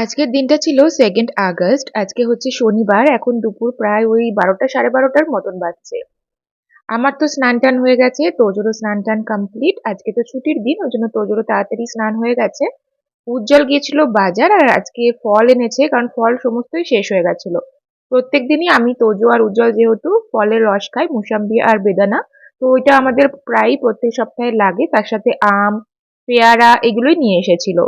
আজকের দিনটা ছিল সেকেন্ড আগস্ট। আজকে হচ্ছে শনিবার। এখন দুপুর প্রায় ওই বারোটা, সাড়ে বারোটার মতন বাজছে। আমার তো স্নান টান হয়ে গেছে, তোজোরও স্নান টান কমপ্লিট আজকে তো ছুটির দিন, ওই জন্য তোজোরও তাড়াতাড়ি স্নান হয়ে গেছে। উজ্জ্বল গিয়েছিল বাজার আর আজকে ফল এনেছে, কারণ ফল সমস্তই শেষ হয়ে গেছিল। প্রত্যেক দিনই আমি, তোজো আর উজ্জ্বল যেহেতু ফলের রস খাই, মুসাম্বি আর বেদানা, তো ওইটা আমাদের প্রায় প্রত্যেক সপ্তাহে লাগে। তার সাথে আম, পেয়ারা এগুলোই নিয়ে এসেছিল।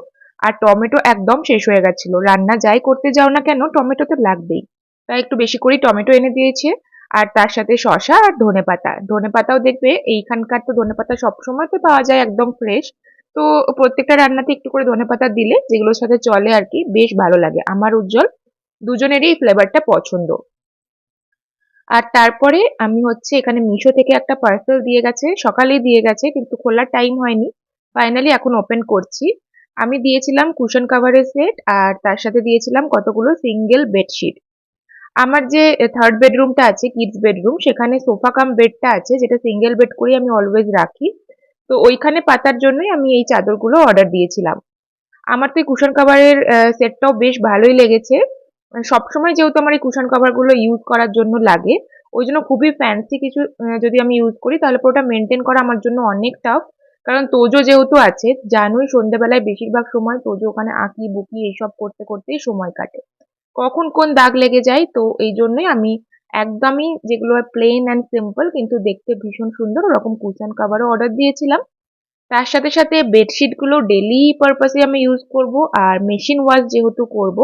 আর টমেটো একদম শেষ হয়ে গেছিল। রান্না যাই করতে যাও না কেন, টমেটো তো লাগবেই। তাই একটু বেশি করেই টমেটো এনে দিয়েছে। আর তার সাথে শশা আর ধনে পাতা ধনে পাতাও দেখবে, এইখানকার তো ধনে পাতা সবসময় তো পাওয়া যায় একদম ফ্রেশ তো প্রত্যেকটা রান্নাতে একটু করে ধনে পাতা দিলে, যেগুলোর সাথে চলে আর কি, বেশ ভালো লাগে। আমার উজ্জ্বল দুজনেরই এই ফ্লেভারটা পছন্দ। আর তারপরে আমি হচ্ছে এখানে মিশো থেকে একটা পার্সেল দিয়ে গেছে, সকালেই দিয়ে গেছে, কিন্তু খোলার টাইম হয়নি। ফাইনালি এখন ওপেন করছি। আমি দিয়েছিলাম কুশন কাভারের সেট আর তার সাথে দিয়েছিলাম কতগুলো সিঙ্গেল বেডশিট আমার যে থার্ড বেডরুমটা আছে কিডস বেডরুম সেখানে সোফা কাম বেডটা আছে, যেটা সিঙ্গেল বেড করেই আমি অলওয়েজ রাখি। তো ওইখানে পাতার জন্যই আমি এই চাদরগুলো অর্ডার দিয়েছিলাম। আমার তো এই কুশন কাভারের সেটটাও বেশ ভালোই লেগেছে। সবসময় যেহেতু আমার এই কুশন কাভারগুলো ইউজ করার জন্য লাগে, ওই জন্য খুবই ফ্যান্সি কিছু যদি আমি ইউজ করি, তাহলে পুরোটা মেনটেন করা আমার জন্য অনেক টাফ কারণ তোজো যেহেতু আছে, জানুই সন্ধ্যেবেলায় বেশিরভাগ সময় তোজো ওখানে আঁকি, বুকি এইসব করতে করতেই সময় কাটে। কখন কোন দাগ লেগে যায়, তো এই জন্যই আমি একদমই যেগুলো প্লেন অ্যান্ড সিম্পল কিন্তু দেখতে ভীষণ সুন্দর, ওরকম কুশন কাভারও অর্ডার দিয়েছিলাম। তার সাথে সাথে বেডশিটগুলো ডেলি পারপাসে আমি ইউজ করব, আর মেশিন ওয়াশ যেহেতু করব,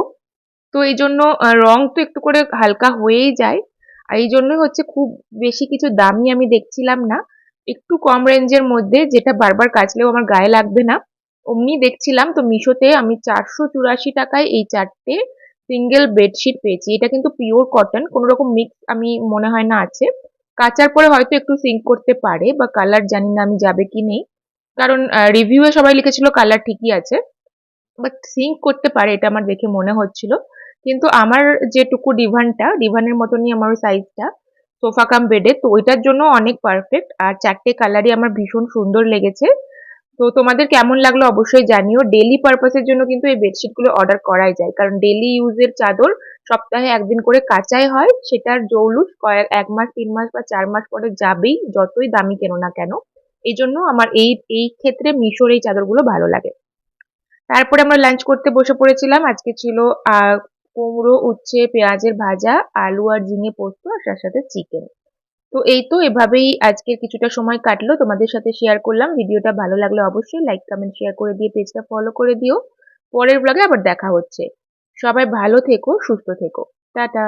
তো এই জন্য রং তো একটু করে হালকা হয়েই যায়। আর এই জন্যই হচ্ছে খুব বেশি কিছু দামি আমি দেখছিলাম না। একটু কম রেঞ্জের মধ্যে যেটা বারবার কাচলেও আমার গায়ে লাগবে না। অমনি দেখছিলাম তো মিশোতে আমি চারশো চুরাশি টাকায় এই চারটে সিঙ্গেল বেডশিট পেয়েছি। এটা কিন্তু পিওর কটন কোনো রকম মিক্স আমি মনে হয় না আছে। কাচার পরে হয়তো একটু সিঙ্ক করতে পারে বা কালার জানি না আমি যাবে কি নেই। কারণ রিভিউয়ে সবাই লিখেছিল কালার ঠিকই আছে। বাট সিঙ্ক করতে পারে এটা আমার দেখে মনে হচ্ছিল। কিন্তু আমার যেটুকু ডিভানটা ডিভানের মতনই আমার সাইজটা সোফা কাম বেডে। তো ওইটার জন্য অনেক পারফেক্ট আর চারটে কালারই আমার ভীষণ সুন্দর লেগেছে। তো তোমাদের কেমন লাগল অবশ্যই জানিও। ডেলি পারপাসের জন্য কিন্তু এই বেডশিটগুলো অর্ডার করাই যায়। কারণ ডেলি ইউজের চাদর সপ্তাহে একদিন করে কাচাই হয়। সেটার জৌলুস কয়েক, এক মাস, তিন মাস বা চার মাস পরে যাবেই, যতই দামি কেন না কেন। এই জন্য আমার এই এই ক্ষেত্রে মিশোর এই চাদরগুলো ভালো লাগে। তারপরে আমরা লাঞ্চ করতে বসে পড়েছিলাম। আজকে ছিল কুমড়ো, উচ্ছে, পেঁয়াজের ভাজা, আলু আর ঝিঙে পোস্ত আর তার সাথে চিকেন তো এই তো এভাবেই আজকের কিছুটা সময় কাটলো। তোমাদের সাথে শেয়ার করলাম। ভিডিওটা ভালো লাগলে অবশ্যই লাইক কমেন্ট শেয়ার করে দিয়ে পেজটা ফলো করে দিও। পরের ব্লগে আবার দেখা হচ্ছে। সবাই ভালো থেকো, সুস্থ থেকো। টাটা!